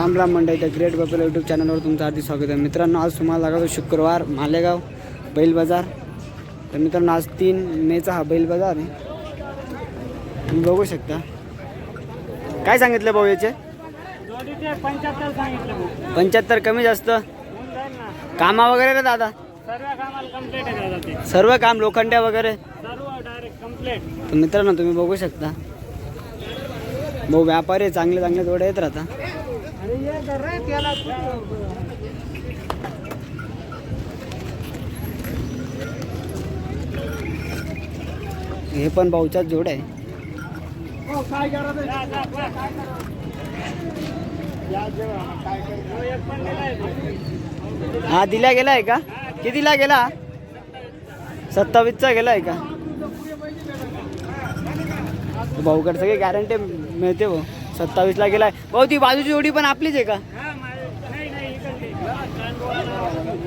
राम राम मंडळी त्या great बपेल YouTube चॅनलवर तुमचं आधी स्वागत आहे. मित्रांनो आज तुम्हाला लागतो शुक्रवार मालेगाव बैल बाजार. तर मित्रांनो आज तीन मेचा हा बैल बाजार आहे. तुम्ही बघू शकता. काय सांगितलं भाऊ याचे? पंच्याहत्तर कमी जास्त. कामा वगैरे ना दादा? सर्व काम लोखंड्या वगैरे? तर मित्रांनो तुम्ही बघू शकता. भाऊ व्यापारी चांगले चांगले जोडे येत राहता. हे पण भाऊच्याच जोड आहे. आहे? हा दिला गेलाय का? कितीला गेला? सत्तावीसचा गेलाय का? भाऊकडे सगळी गॅरंटी मिळते भाऊ. सत्तावीसला गेलाय. भाऊ ती बाजूची जोडी पण आपलीच आहे का?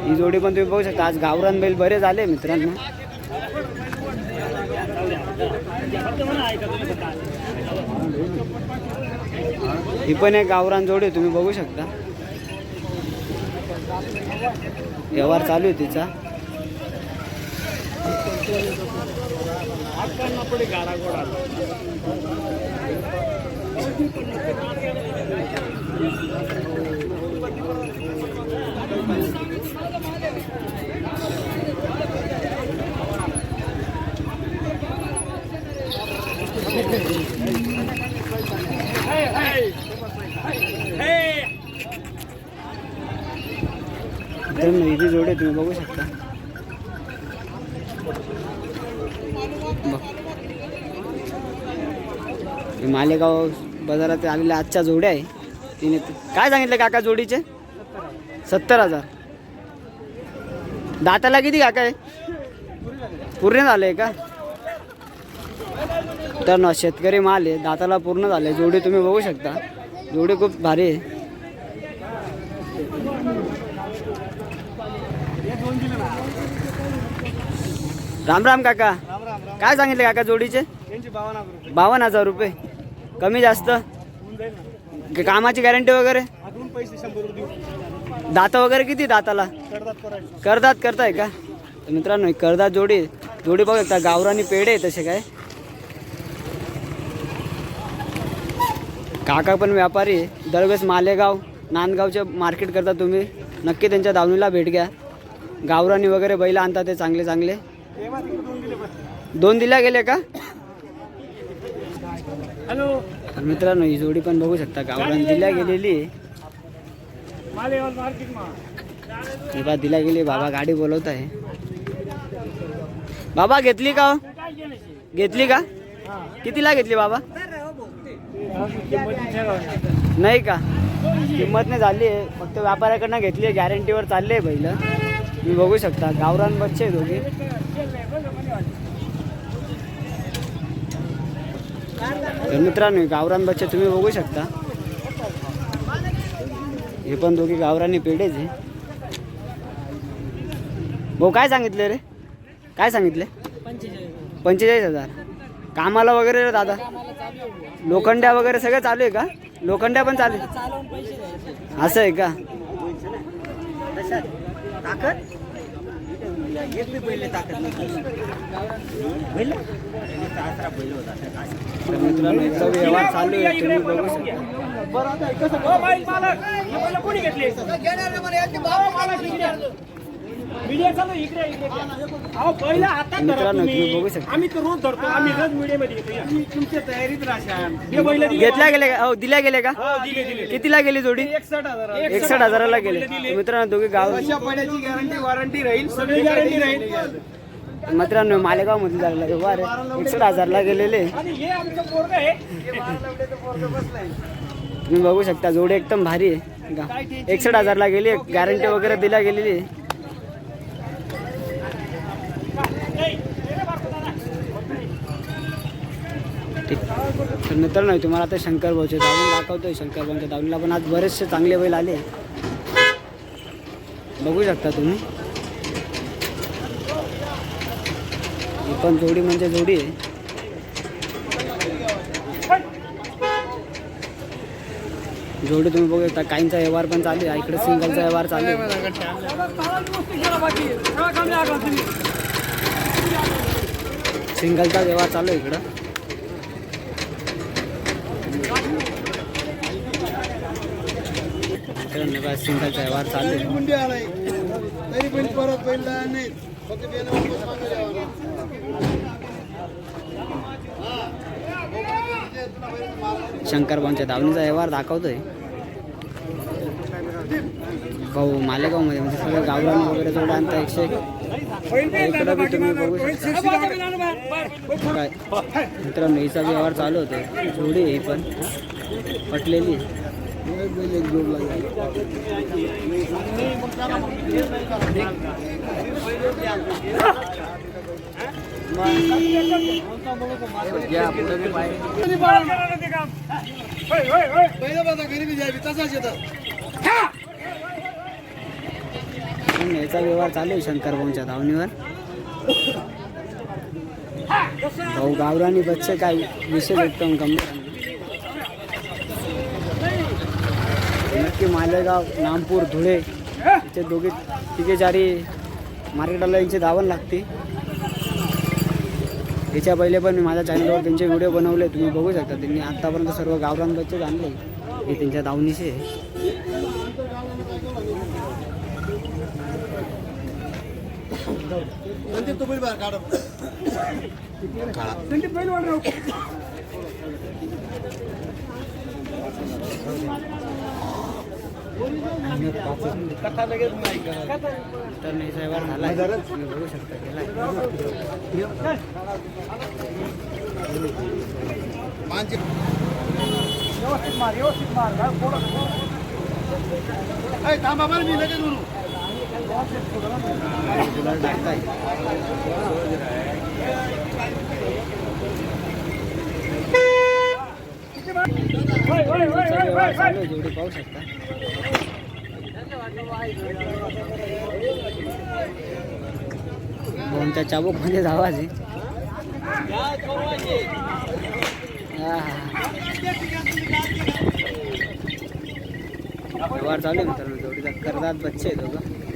ही जोडी पण तुम्ही बघू शकता. आज गावरान बैल बरे झाले मित्रांनो. ही पण एक गावरान जोडी आहे, तुम्ही बघू शकता. व्यवहार चालू आहे तिचा. गाडा इथे जोडे तुम्ही बघू शकता. मालेगाव बाजारात आलेल्या आजच्या जोड्या आहे. तिने काय सांगितलं काका जोडीचे? सत्तर हजार. दाताला किती काका आहे? पूर्ण झालंय का? तर ना शेतकरी माल आहे. दाताला पूर्ण झाले जोडी तुम्ही बघू शकता. जोडी खूप भारी आहे. राम राम काका. काय सांगितले काका जोडीचे? बावन्न हजार रुपये. कमी जास्त? कामाची गॅरंटी वगैरे? दाता दात वगैरे किती दाताला? करतात करदात करताय का? मित्रांनो करदात जोडी जोडी बघू शकता. गावरानी पेढे तसे काय? काका पण व्यापारी दरवेळेस मालेगाव नांदगावचे मार्केट करता तुम्ही. नक्की त्यांच्या दावणीला भेट घ्या. गावरानी वगैरे बैल आणता ते चांगले चांगले. दोन दिल्या गेले का? तर मित्रांनो ही जोडी पण बघू शकता गावरान दिल्या गेलेली आहे. मालेगाव मार्केट मा. ही बा दिल्या गेली बाबा गाडी बोलवत आहे. बाबा घेतली का? घेतली का? कितीला घेतली बाबा? नाही का? किंमत नाही झाली आहे. फक्त व्यापाऱ्याकडनं घेतली आहे. गॅरंटीवर चालली आहे बैल. तुम्ही बघू शकता. गावरान बच्चे दोघी. तर मित्रांनो गावरान बच्चे तुम्ही बघू शकता. हे पण दोघी गावरानी पेढेच आहे. भाऊ काय सांगितले रे? काय सांगितले? पंचेचाळीस हजार. कामाला वगैरे रे दादा? लोखंड्या वगैरे सगळं चालू आहे का? लोखंड्या पण चालू आहे? असं आहे का? तर मित्रांनो इथला व्यवहार चालू आहे तुम्ही बघू शकता. हो बाई मालक. हे पहिलं कोणी घेतले? हो, मालक इकडे. मीडिया चालू आहे, इकडे इकडे. अहो पहिला हातात धरा मित्रांनो, तुम्ही बघू तुम्ही शकता. आम्ही तर रोज धरतो आम्ही रोज मीडियामध्ये येतो या. तुमच्या तयारीत राहशाल हे बैल दिले. घेतल्या गेले का? हो दिल्या गेले का? हो, दिले दिले कितीला गेली जोडी? एकसठ हजार एकसठ हजाराला गेले. तर मित्रांनो दोघी गाव पड्याची गॅरंटी वॉरंटी राहील सगळी गॅरंटी राहील. मित्रांनो मालेगावमध्ये लागला आहे. एकसठ हजारला गेलेले. आणि हे आमचं पोरग आहे. तुम्ही बघू शकता जोडी एकदम भारी आहे. एकसठ हजारला गेली गॅरंटी वगैरे दिल्या गेलेली आहे. तर नंतर नाही तुम्हाला आता शंकर भाऊचे दावणी दाखवतोय. शंकर भाऊच्या दावणीला पण आज बरेचसे चांगले बैल आले. बघू शकता तुम्ही. पण जोडी म्हणजे जोडी आहे. जोडी तुम्ही बघू शकता. काहींचा व्यवहार पण चालू आहे. इकडे सिंगलचा व्यवहार चालू आहे. सिंगलचा व्यवहार चालू आहे इकडं. सिंगलचा व्यवहार चालू तरी पण परत पहिला नाही फक्त द्यावं. शंकरभाऊंच्या दावणीचा व्यवहार दाखवतोय भाऊ मालेगावमध्ये म्हणजे सगळं गावरान वगैरे जोडा आणता एकशे एक. इकडं बी तुम्ही बघू शकता काय मित्रांनो हिचा व्यवहार चालू होते. जोडी आहे ही पण. पटलेली पहिलं बघा गरीबी द्यावी तसाच येतात याचा व्यवहार चालू आहे शंकरभाऊंच्या धावणीवर. भाऊ गावरानी बच्चे काय विशेष उत्तम कमी नक्की मालेगाव नामपूर धुळे इथे दोघे तिघे चारी मार्केटाला यांची धावण लागते. याच्या पहिले पण मी माझ्या चॅनलवर त्यांचे व्हिडिओ बनवले तुम्ही बघू शकता. त्यांनी आत्तापर्यंत सर्व गावरान बच्चे आणले. हे त्यांच्या धावणीचे. आहे. संदीप तो बैल बाहेर काढा संदीप बैल वाढ राहू कथा लगेच नाही. तर नाही व्यवहार झाला तुम्ही बघू शकता व्यवस्थित मार व्यवस्थित मार थांबा बरं मी लगेच म्हणू जेवढे पाहू शकता भाऊंच्या चाबूकमध्ये म्हणजे आवाज आहे व्यवहार चालू आहे मित्रांनो जोडीचा करतात बच्चे दोघं.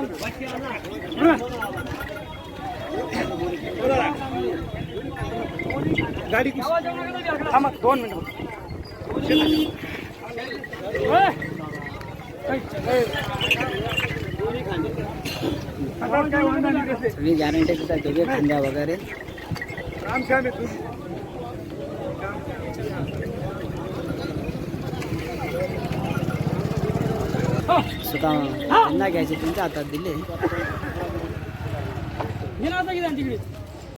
फळावू बाबा त्याचा व्यवहार चालू आहे आता गाडी थांबा दोन मिनिट सगळी गॅरंटी देतात दोघे खांद्या वगैरे स्वतः त्यांना घ्यायचे त्यांच्या हातात दिले.